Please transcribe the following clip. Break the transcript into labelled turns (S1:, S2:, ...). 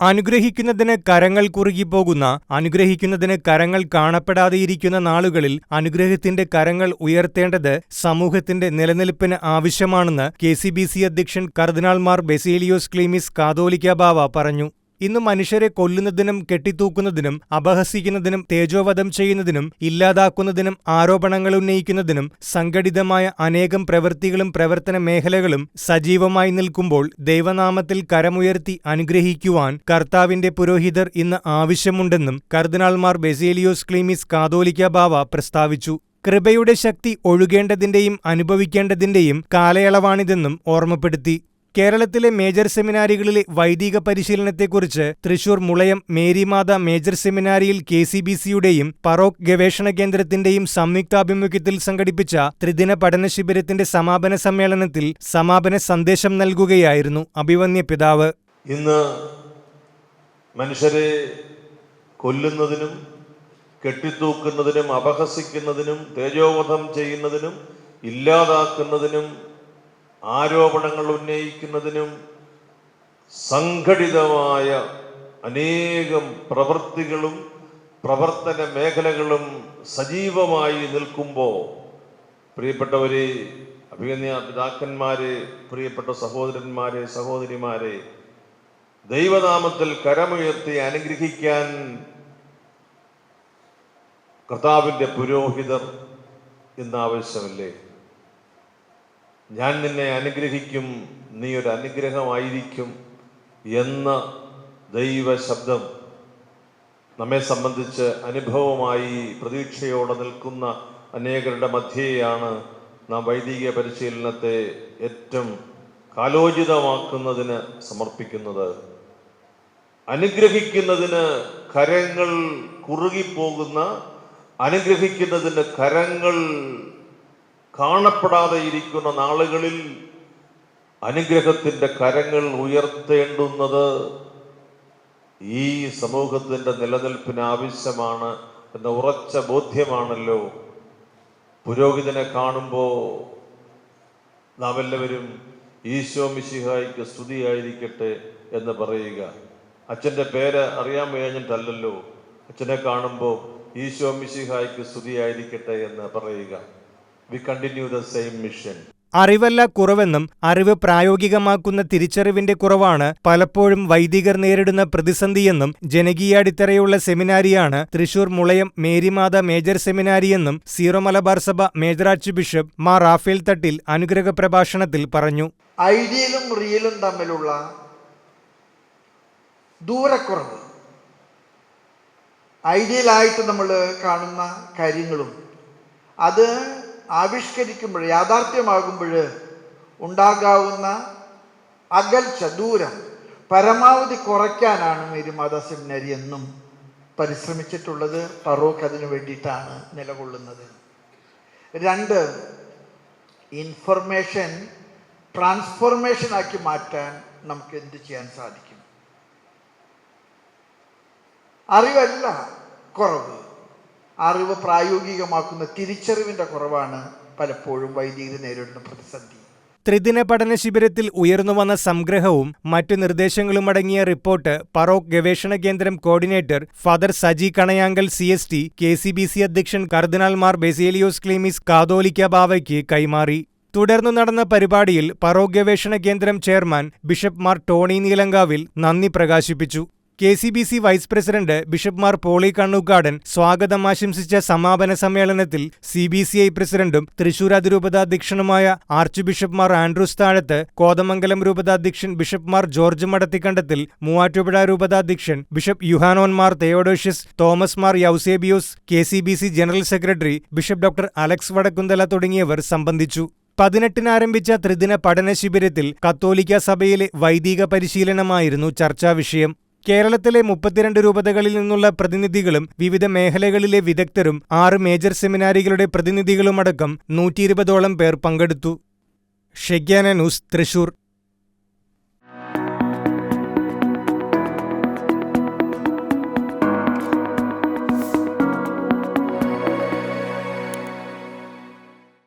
S1: അനുഗ്രഹിക്കുന്നതിന് കരങ്ങൾ കുറുകിപ്പോകുന്ന അനുഗ്രഹിക്കുന്നതിന് കരങ്ങൾ കാണപ്പെടാതെയിരിക്കുന്ന നാളുകളിൽ അനുഗ്രഹത്തിന്റെ കരങ്ങൾ ഉയർത്തേണ്ടത് സമൂഹത്തിന്റെ നിലനിൽപ്പിന് ആവശ്യമാണെന്ന് കെ അധ്യക്ഷൻ കർദിനാൾമാർ ബെസേലിയോസ് ക്ലീമിസ് കാതോലിക്ക ബാവ പറഞ്ഞു. ഇന്ന് മനുഷ്യരെ കൊല്ലുന്നതിനും കെട്ടിത്തൂക്കുന്നതിനും അപഹസിക്കുന്നതിനും തേജോവധം ചെയ്യുന്നതിനും ഇല്ലാതാക്കുന്നതിനും ആരോപണങ്ങൾ ഉന്നയിക്കുന്നതിനും സംഘടിതമായ അനേകം പ്രവൃത്തികളും പ്രവർത്തന മേഖലകളും സജീവമായി നിൽക്കുമ്പോൾ ദൈവനാമത്തിൽ കരമുയർത്തി അനുഗ്രഹിക്കുവാൻ കർത്താവിന്റെ പുരോഹിതർ ഇന്ന് ആവശ്യമുണ്ടെന്നും കർദിനാൾമാർ ബെസേലിയോസ് ക്ലീമിസ് കാതോലിക്ക ബാവ പ്രസ്താവിച്ചു. കൃപയുടെ ശക്തി ഒഴുകേണ്ടതിന്റെയും അനുഭവിക്കേണ്ടതിന്റെയും കാലയളവാണിതെന്നും ഓർമ്മപ്പെടുത്തി. കേരളത്തിലെ മേജർ സെമിനാരികളിലെ വൈദിക പരിശീലനത്തെക്കുറിച്ച് തൃശൂർ മുളയം മേരിമാത മേജർ സെമിനാരിയിൽ കെ സി ബി സിയുടെയും പറോക്ക് ഗവേഷണ കേന്ദ്രത്തിന്റെയും സംയുക്താഭിമുഖ്യത്തിൽ സംഘടിപ്പിച്ച ത്രിദിന പഠന ശിബിരത്തിന്റെ സമാപന സമ്മേളനത്തിൽ സമാപന സന്ദേശം നൽകുകയായിരുന്നു അഭിവന്യ പിതാവ്.
S2: ഇന്ന് മനുഷ്യരെ കൊല്ലുന്നതിനും കെട്ടിത്തൂക്കുന്നതിനും അപഹസിക്കുന്നതിനും തേജോവധം ചെയ്യുന്നതിനും ഇല്ലാതാക്കുന്നതിനും ആരോപണങ്ങൾ ഉന്നയിക്കുന്നതിനും സംഘടിതമായ അനേകം പ്രവൃത്തികളും പ്രവർത്തന മേഖലകളും സജീവമായി നിൽക്കുമ്പോൾ പ്രിയപ്പെട്ടവരെ അഭിനയ പിതാക്കന്മാരെ പ്രിയപ്പെട്ട സഹോദരന്മാരെ സഹോദരിമാരെ ദൈവനാമത്തിൽ കരമുയർത്തി അനുഗ്രഹിക്കാൻ കർത്താവിന്റെ പുരോഹിതർ ഇന്ന് ആവശ്യമല്ലേ ഞാൻ നിന്നെ അനുഗ്രഹിക്കും നീ ഒരു അനുഗ്രഹമായിരിക്കും എന്ന ദൈവ ശബ്ദം നമ്മെ സംബന്ധിച്ച് അനുഭവമായി പ്രതീക്ഷയോടെ നിൽക്കുന്ന അനേകരുടെ മധ്യേയാണ് നാം വൈദിക പരിശീലനത്തെ ഏറ്റവും കാലോചിതമാക്കുന്നതിന് സമർപ്പിക്കുന്നത്. അനുഗ്രഹിക്കുന്നതിന് കരങ്ങൾ കുറുകിപ്പോകുന്ന അനുഗ്രഹിക്കുന്നതിന് കരങ്ങൾ കാണപ്പെടാതെ ഇരിക്കുന്ന നാളുകളിൽ അനുഗ്രഹത്തിന്റെ കരങ്ങൾ ഉയർത്തേണ്ടുന്നത് ഈ സമൂഹത്തിന്റെ നിലനിൽപ്പിന് ആവശ്യമാണ് എന്ന ഉറച്ച ബോധ്യമാണല്ലോ. പുരോഹിതനെ കാണുമ്പോൾ നാം എല്ലാവരും ഈശോ മിശിഹായിക്ക് സ്തുതിയായിരിക്കട്ടെ എന്ന് പറയുക. അച്ഛന്റെ പേര് അറിയാൻ കഴിഞ്ഞിട്ടല്ലല്ലോ അച്ഛനെ കാണുമ്പോൾ ഈശോ മിശിഹായിക്ക് സ്തുതിയായിരിക്കട്ടെ എന്ന് പറയുക. We continue the same mission
S1: അറിവല്ല കുറവെന്നും അറിവ് പ്രായോഗികമാക്കുന്ന തിരിച്ചറിവിന്റെ കുറവാണ് പലപ്പോഴും വൈദികർ നേരിടുന്ന പ്രതിസന്ധിയെന്നും ജനകീയ അടിത്തറയുള്ള സെമിനാരിയാണ് Thrissur Mulayam Marymatha major സെമിനാരിയെന്നും Syro Malabar Sabha major archbishop Mar Raphael Thattil അനുഗ്രഹ പ്രഭാഷണത്തിൽ പറഞ്ഞു.
S3: ഐഡിയലും റിയലും തമ്മിലുള്ള ദൂരക്കുറവ്. ഐഡിയലായിട്ട് നമ്മൾ കാണുന്ന കാര്യങ്ങളും അത് ആവിഷ്കരിക്കുമ്പോൾ യാഥാർത്ഥ്യമാകുമ്പോൾ ഉണ്ടാകാവുന്ന അകൽച്ച ദൂരം പരമാവധി കുറയ്ക്കാനാണ് മേരിമാത സെമിനാരി എന്നും പരിശ്രമിച്ചിട്ടുള്ളത്. ഫറൂഖ് അതിനു വേണ്ടിയിട്ടാണ് നിലകൊള്ളുന്നത്. രണ്ട് ഇൻഫർമേഷൻ ട്രാൻസ്ഫോർമേഷൻ ആക്കി മാറ്റാൻ നമുക്ക് എന്ത് ചെയ്യാൻ സാധിക്കും? അറിവല്ല കുറവ്. അറിവ് പ്രായോഗികമാക്കുന്ന തിരിച്ചറിവിന്റെ കുറവാണ് പലപ്പോഴും വൈദികർ നേരിടുന്ന പ്രതിസന്ധി.
S1: ത്രിദിന പഠന ശിബിരത്തിൽ ഉയർന്നുവന്ന സംഗ്രഹവും മറ്റു നിർദ്ദേശങ്ങളും അടങ്ങിയ റിപ്പോർട്ട് പറോക്ക് ഗവേഷണ കേന്ദ്രം coordinator father Saji Kanayankal C S T K C B C അധ്യക്ഷൻ കർദിനാൾ മാർ ബെസേലിയോസ് ക്ലീമിസ് കാതോലിക്ക ബാവയ്ക്ക് കൈമാറി. തുടർന്നു നടന്ന പരിപാടിയിൽ പറോക് ഗവേഷണ കേന്ദ്രം chairman bishop Mar Tony Neelankavil നന്ദി പ്രകാശിപ്പിച്ചു. K C B C vice president ബിഷപ്പ്മാർ Pauly Kannookadan സ്വാഗതം ആശംസിച്ച സമാപന സമ്മേളനത്തിൽ സി ബി സി ഐ പ്രസിഡന്റും തൃശൂർ അതിരൂപതാധ്യക്ഷനുമായ ആർച്ച് ബിഷപ്പ്മാർ ആൻഡ്രൂസ് താഴത്ത് Kothamangalam രൂപതാധ്യക്ഷൻ ബിഷപ്പ്മാർ George Madathikandathil Muvattupuzha രൂപതാധ്യക്ഷൻ bishop Yuhanon Mar തെയോഡോഷ്യസ് Thomas Mar യൗസേബിയോസ് K C B C general secretary bishop doctor Alex Vadakkunthala തുടങ്ങിയവർ സംബന്ധിച്ചു. പതിനെട്ടിന് ആരംഭിച്ച ത്രിദിന പഠന ശിബിരത്തിൽ കത്തോലിക്ക സഭയിലെ വൈദിക പരിശീലനമായിരുന്നു ചർച്ചാ വിഷയം. കേരളത്തിലെ മുപ്പത്തിരണ്ട് രൂപതകളിൽ നിന്നുള്ള പ്രതിനിധികളും വിവിധ മേഖലകളിലെ വിദഗ്ധരും ആറ് മേജർ സെമിനാരികളുടെ പ്രതിനിധികളുമടക്കം നൂറ്റിയിരുപതോളം പേർ പങ്കെടുത്തു. ഷെഗ്യാന ന്യൂസ് തൃശൂർ.